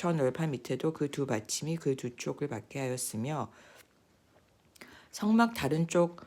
저 널판 밑에도 그 두 받침이 그두 촉을 받게 하였으며 성막 다른 쪽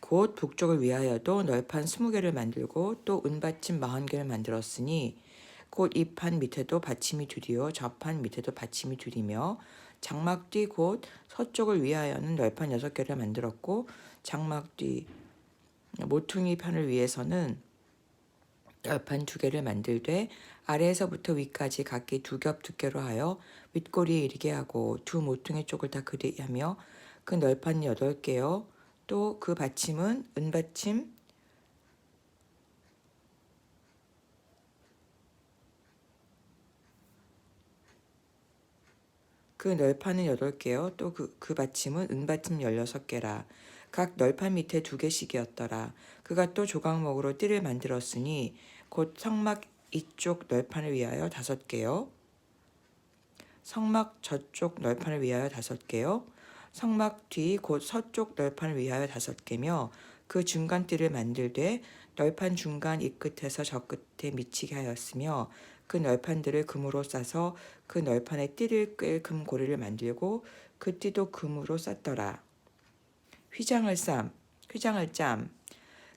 곧 북쪽을 위하여도 널판 스무 개를 만들고 또 은받침 마흔 개를 만들었으니 곧 이 판 밑에도 받침이 둘이요 저 판 밑에도 받침이 둘이며 장막 뒤 곧 서쪽을 위하여는 널판 여섯 개를 만들었고 장막 뒤 모퉁이 편을 위해서는 널판 두 개를 만들되 아래에서부터 위까지 각기 두 겹 두께로 하여 윗꼬리에 이르게 하고 두 모퉁이 쪽을 다 그리하며 그 널판 여덟 개요 또 그 받침은 은받침 그 널판은 여덟 개요. 또 그 그 받침은 은받침 열여섯 개라. 각 널판 밑에 두 개씩이었더라. 그가 또 조각목으로 띠를 만들었으니 곧 성막 이쪽 널판을 위하여 다섯 개요. 성막 저쪽 널판을 위하여 다섯 개요. 성막 뒤 곧 서쪽 널판을 위하여 다섯 개며 그 중간 띠를 만들되 널판 중간 이 끝에서 저 끝에 미치게 하였으며 그 널판들을 금으로 싸서 그 널판에 띠를 꿰 금고리를 만들고 그 띠도 금으로 쌌더라. 휘장을 쌈, 휘장을 짬.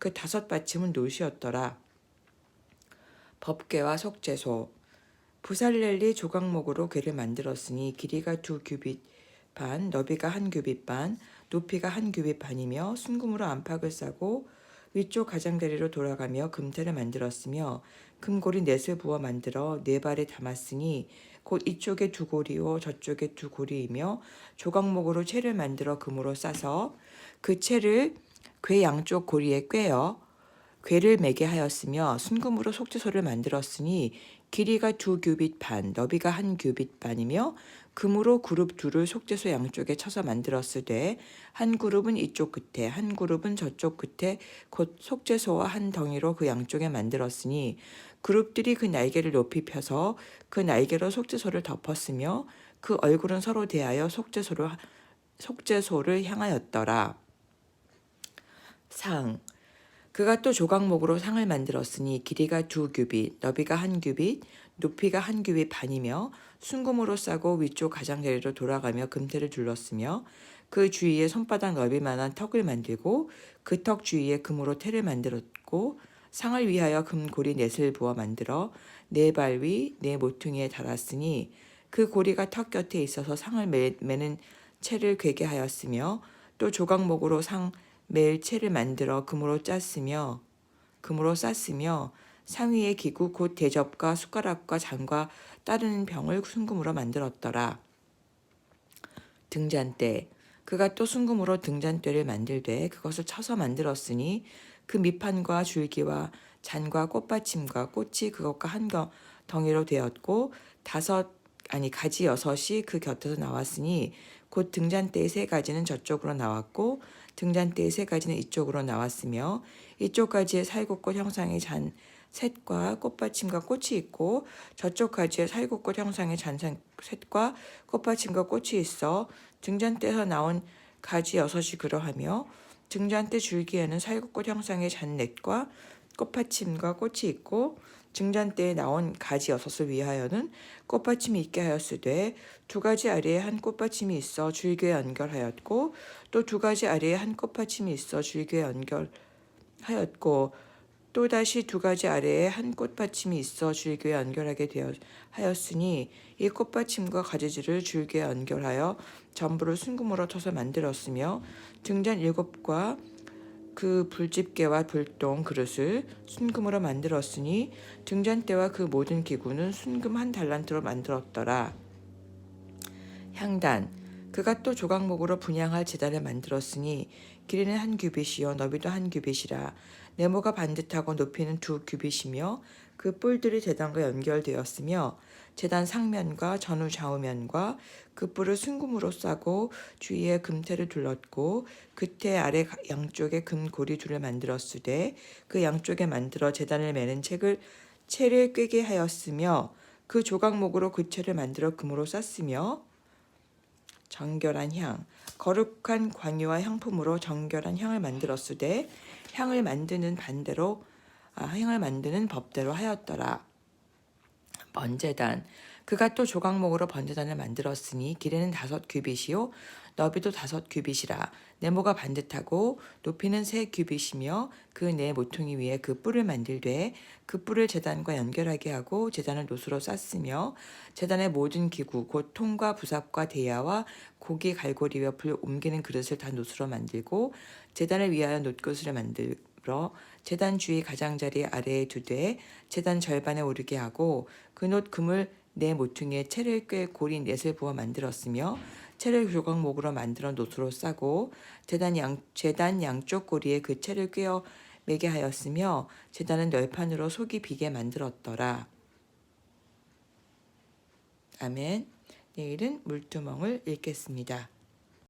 그 다섯 받침은 노시였더라. 법궤와 속죄소 부살렐리 조각목으로 궤를 만들었으니 길이가 두 규빗 반, 너비가 한 규빗 반, 높이가 한 규빗 반이며 순금으로 안팎을 싸고 위쪽 가장자리로 돌아가며 금태를 만들었으며 금고리 넷을 부어 만들어 네 발에 담았으니 곧 이쪽에 두 고리요 저쪽에 두 고리이며 조각목으로 채를 만들어 금으로 싸서 그 채를 궤 양쪽 고리에 꿰어 궤를 매게 하였으며 순금으로 속죄소를 만들었으니 길이가 두 규빗 반, 너비가 한 규빗 반이며 금으로 그룹 둘을 속죄소 양쪽에 쳐서 만들었을 때 한 그룹은 이쪽 끝에 한 그룹은 저쪽 끝에 곧 속죄소와 한 덩이로 그 양쪽에 만들었으니 그룹들이 그 날개를 높이 펴서 그 날개로 속죄소를 덮었으며 그 얼굴은 서로 대하여 속죄소를 속죄소를 향하였더라. 상. 그가 또 조각목으로 상을 만들었으니 길이가 두 규빗, 너비가 한 규빗, 높이가 한 규빗 반이며 순금으로 싸고 위쪽 가장자리로 돌아가며 금태를 둘렀으며 그 주위에 손바닥 넓이만한 턱을 만들고 그 턱 주위에 금으로 태를 만들었고 상을 위하여 금고리 넷을 부어 만들어 네 발 위 네 모퉁이에 달았으니 그 고리가 턱 곁에 있어서 상을 매, 매는 채를 괴게 하였으며 또 조각목으로 상 매일 채를 만들어 금으로 짰으며 금으로 쌌으며 상위의 기구 곧 대접과 숟가락과 잔과 따르는 병을 순금으로 만들었더라. 등잔대 그가 또 순금으로 등잔대를 만들되 그것을 쳐서 만들었으니 그 밑판과 줄기와 잔과 꽃받침과 꽃이 그것과 한 덩이로 되었고 다섯 아니 가지 여섯이 그 곁에서 나왔으니 곧 등잔대의 세 가지는 저쪽으로 나왔고 등잔대의 세 가지는 이쪽으로 나왔으며 이쪽 가지에 살구꽃 형상의 잔 셋과 꽃받침과 꽃이 있고 저쪽 가지에 살구꽃 형상의 잔 셋과 꽃받침과 꽃이 있어 등잔대에서 나온 가지 여섯이 그러하며 등잔대 줄기에는 살구꽃 형상의 잔넷과 꽃받침과 꽃이 있고 등잔대에 나온 가지 여섯을 위하여는 꽃받침이 있게 하였으되 두 가지 아래에 한 꽃받침이 있어 줄기에 연결하였고 또 두 가지 아래에 한 꽃받침이 있어 줄기에 연결하였고 또 다시 두 가지 아래에 한 꽃받침이 있어 줄기에 연결하게 되어 하였으니 이 꽃받침과 가지질을 줄기에 연결하여 전부를 순금으로 터서 만들었으며 등잔 일곱과 그 불집게와 불똥 그릇을 순금으로 만들었으니 등잔대와 그 모든 기구는 순금 한 달란트로 만들었더라. 향단 그가 또 조각목으로 분양할 제단을 만들었으니 길이는 한 규빗이요 너비도 한 규빗이라 네모가 반듯하고 높이는 두 규빗이며 그 뿔들이 제단과 연결되었으며 제단 상면과 전후 좌우면과 그 뿔을 순금으로 싸고 주위에 금태를 둘렀고 그태 아래 양쪽에 금 고리 둘을 만들었으되 그 양쪽에 만들어 제단을 매는 책을 채를 꿰게 하였으며 그 조각목으로 그 채를 만들어 금으로 쌌으며 정결한 향 거룩한 관유와 향품으로 정결한 향을 만들었으되 향을 만드는 반대로 아, 향을 만드는 법대로 하였더라. 번제단. 그가 또 조각목으로 번제단을 만들었으니 길이는 다섯 규빗이요. 너비도 다섯 규빗이라. 네모가 반듯하고 높이는 세 규빗이며 그 네 모퉁이 위에 그 뿔을 만들되 그 뿔을 제단과 연결하게 하고 제단을 노수로 쌌으며 제단의 모든 기구 곧 통과 부삽과 대야와 고기 갈고리와 불 옮기는 그릇을 다 노수로 만들고 제단을 위하여 놋것을 만들 어 제단 주위 가장자리 아래에 두되 제단 절반에 오르게 하고 그놋 금을 네 모퉁이에 채를 꿰 고리 넷을 부어 만들었으며 채를 조각목으로 만들어 놋으로 싸고 제단 양 제단 양쪽 고리에 그 채를 꿰어 매게 하였으며 제단은 널판으로 속이 비게 만들었더라. 아멘. 내일은 물두멍을 읽겠습니다.